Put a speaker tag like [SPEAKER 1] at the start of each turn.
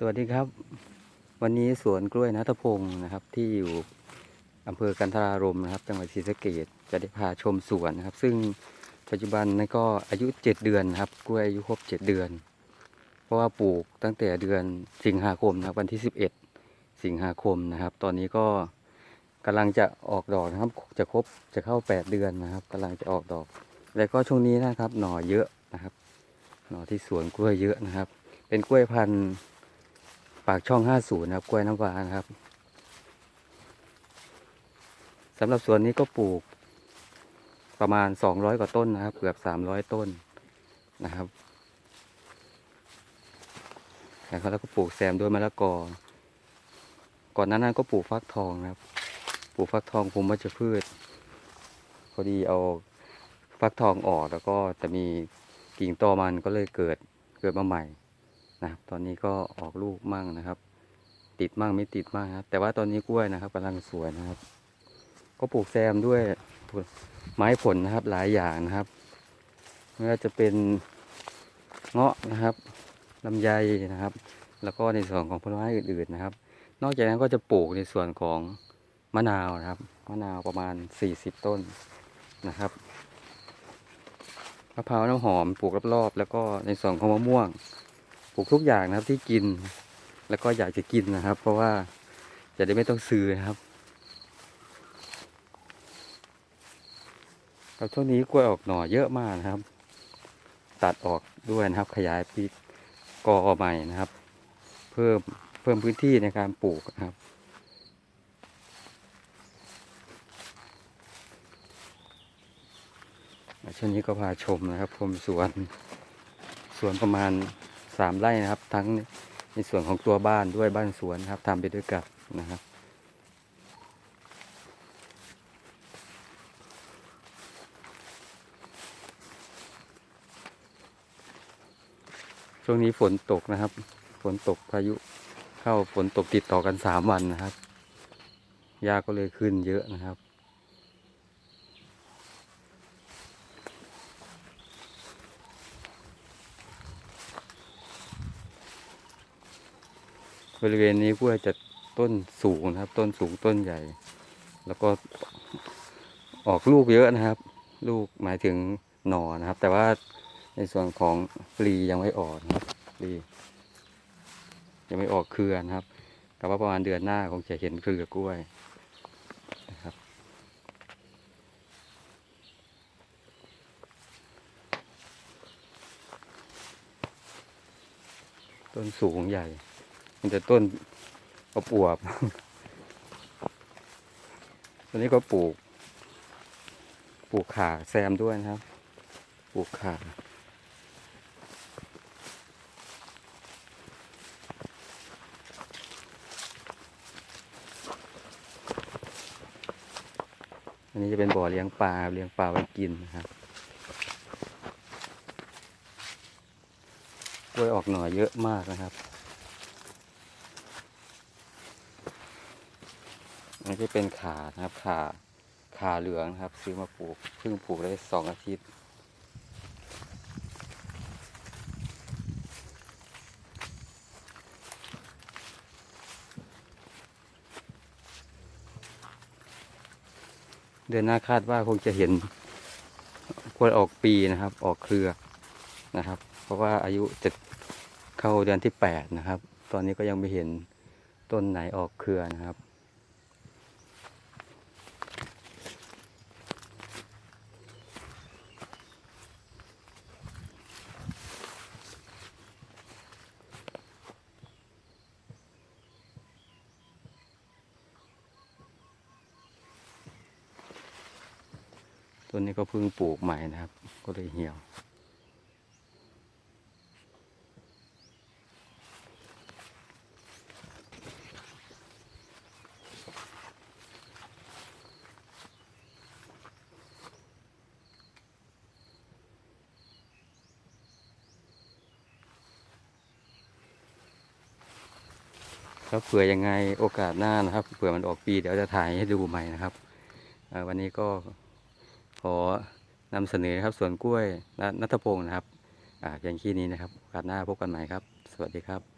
[SPEAKER 1] สวัสดีครับ วันนี้สวนกล้วยนัทพงศ์นะครับ ที่อยู่อำเภอกันทรารมนะครับ จังหวัดศรีสะเกษจะได้พาชมสวนนะครับ ซึ่งปัจจุบันนั้นก็อายุ 7 เดือนครับ กล้วยอายุครบ 7 เดือน เพราะว่าปลูกตั้งแต่เดือนสิงหาคมนะครับ วันที่ 11 สิงหาคมนะครับ ตอนนี้ก็กำลังจะออกดอกนะครับ จะครบจะเข้า 8 เดือนนะครับกำลังจะออกดอก แล้วก็ช่วงนี้นะครับหน่อเยอะนะครับ หน่อที่สวนกล้วยเยอะนะครับ เป็นกล้วยพันธุ์ ปากช่อง50นะครับกล้วยน้ำว้านะครับสำหรับสวนนี้ก็ปลูกประมาณ200กว่าต้นนะครับ เกือบ300ต้นนะครับแล้วก็แล้วก็ปลูกแซมด้วยมะละกอ ก่อนหนานั้นก็ปลูกฟักทองนะครับ ปลูกฟักทองภูมิวัชพืช พอดีเอาฟักทองออกแล้วก็จะมีกิ่งตอมันก็เลยเกิดเกิดมาใหม่ นะครับตอนนี้ก็ออกลูกมั่งนะครับ ติดมั่งไม่ติดมั่งครับ แต่ว่าตอนนี้กล้วยนะครับกำลังสวยนะครับ ก็ปลูกแซมด้วยไม้ผลนะครับหลายอย่างนะครับไม่ว่าจะเป็นเงาะนะครับลำไยนะครับ แล้วก็ในส่วนของผลไม้อื่นๆนะครับ นอกจากนั้นก็จะปลูกในส่วนของมะนาวนะครับมะนาวประมาณ 40 ต้นนะครับมะพร้าวน้ำหอมปลูกรอบๆแล้วก็ในส่วนของมะม่วง ลูกทุกอย่างนะครับที่กิน แล้วก็อยากจะกินนะครับ เพราะว่าจะได้ไม่ต้องซื้อนะครับครับช่วงนี้กล้วยออกหน่อเยอะมากนะครับ ตัดออกด้วยนะครับ ขยายปีกกอใหม่นะครับ เพิ่มเพิ่มพื้นที่ในการปลูกนะครับช่วงนี้ก็พาชมนะครับชมสวนสวนประมาณ สามไร่นะครับ ทั้งในส่วนของตัวบ้านด้วยบ้านสวนครับทำไปด้วยกันนะครับช่วงนี้ฝนตกนะครับ ฝนตกพายุเข้าฝนตกติดต่อกันสามวันนะครับหญ้าก็เลยขึ้นเยอะนะครับ บริเวณนี้กล้วยจะต้นสูงนะครับ ต้นสูงต้นใหญ่ แล้วก็ออกลูกเยอะนะครับ ลูกหมายถึงหน่อนะครับ แต่ว่าในส่วนของปลียังไม่ออกนะครับปลียังไม่ออกเครือนะครับแต่ว่าประมาณเดือนหน้าคงจะเห็นเครือกล้วยนะครับต้นสูงใหญ่ มันจะต้นก็ปวบตอนนี้ก็ปลูก ปลูกขาแซมด้วยนะครับ ปลูกขาอันนี้จะเป็นบ่อเลี้ยงปลาเลี้ยงปลาไว้กินนะครับกล้วยออกหน่อยเยอะมากนะครับ นนี้จะเป็นขานะครับขาขาเหลืองนะครับ ซื้อมาปลูกเพิ่งปลูกได้สองอาทิตย์เดือนหน้าคาดว่าคงจะเห็นกล้วยออกปีนะครับ ออกเครือนะครับ เพราะว่าอายุจะเข้าเดือนที่แปดนะครับ ตอนนี้ก็ยังไม่เห็นต้นไหนออกเครือนะครับ ต้นนี้ก็เพิ่งปลูกใหม่นะครับ ก็เลยเหี่ยว ครับเผื่อยังไงโอกาสหน้านะครับ เผื่อมันออกปีเดี๋ยวจะถ่ายให้ดูใหม่นะครับวันนี้ก็ ขอนำเสนอครับสวนกล้วยนัทพงศ์นะครับอ่าเพียงแค่นี้นะครับโอกาสหน้าพบกันใหม่ครับ สวัสดีครับ